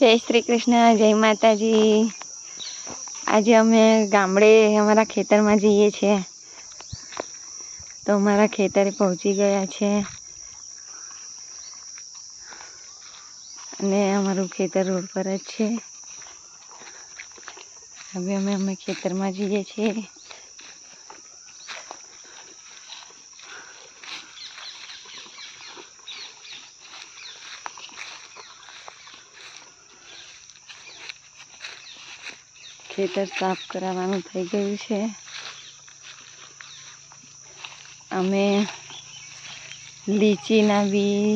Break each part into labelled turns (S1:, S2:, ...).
S1: જય શ્રી કૃષ્ણ, જય માતાજી. આજે અમે ગામડે અમારા ખેતરમાં જઈએ છીએ. તો અમારા ખેતરે પહોંચી ગયા છે. અને અમારું ખેતર રોડ પર જ છે. હવે અમે અમે ખેતરમાં જઈએ છીએ. ખેતર સાફ કરાવવાનું થઈ ગયું છે. અમે લીચીના બી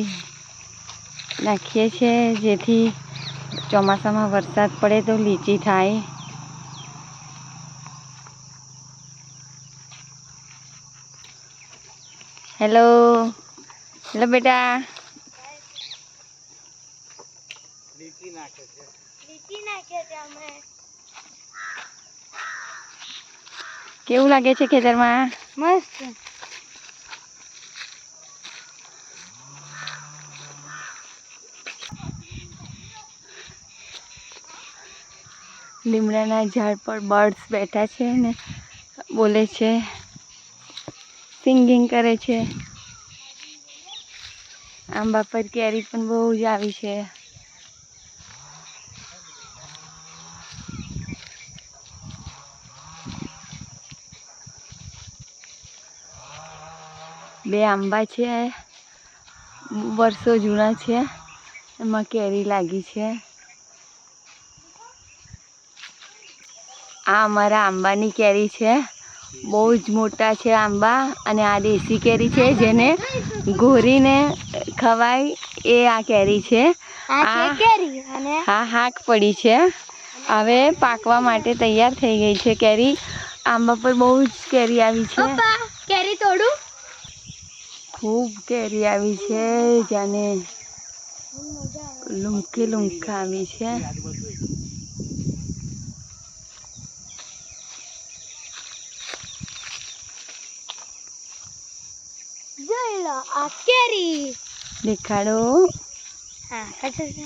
S1: નાખીએ છીએ જેથી ચોમાસામાં વરસાદ પડે તો લીચી થાય. હેલો હેલો બેટા.
S2: લીચી નાખે છે.
S3: લીચી નાખે છે અમે.
S1: કેવું લાગે છે ખેતરમાં?
S3: મસ્ત.
S1: લીમડાના ઝાડ પર બર્ડ્સ બેઠા છે ને બોલે છે સિંગિંગ કરે છે. આંબા પર કેરી પણ બહુ જ આવી છે. બે આંબા છે વર્ષો જૂના છે એમાં કેરી લાગી છે. આ અમારા આંબાની કેરી છે બહુ જ મોટા છે આંબા અને આ દેશી કેરી છે જેને ઘોરીને ખવાય એ આ કેરી છે.
S3: આ
S1: હાક પડી છે. હવે પાકવા માટે તૈયાર થઈ ગઈ છે કેરી. આંબા પર બહુ જ કેરી આવી છે.
S3: કેરી તોડું?
S1: ખૂબ કેરી આવી છે જાને લુમકી લુમકા આવી છે.
S3: આ કેરી.
S1: દેખાડો.
S3: હા કચર છે.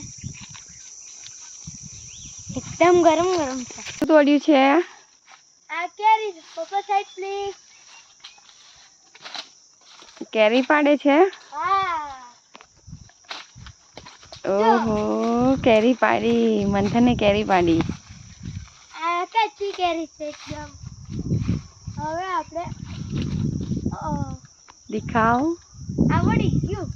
S3: એકદમ ગરમ ગરમ છે.
S1: શું તોડ્યું છે?
S3: આ કેરી પપ્પા સાઈડ પ્લીઝ
S1: કેરી પાડે છે? ઓહો કેરી પાડી. મંથને કેરી પાડી.
S3: આ કાચી કેરી છે એકદમ. હવે આપણે
S1: દેખાવ.
S3: આ ગયું.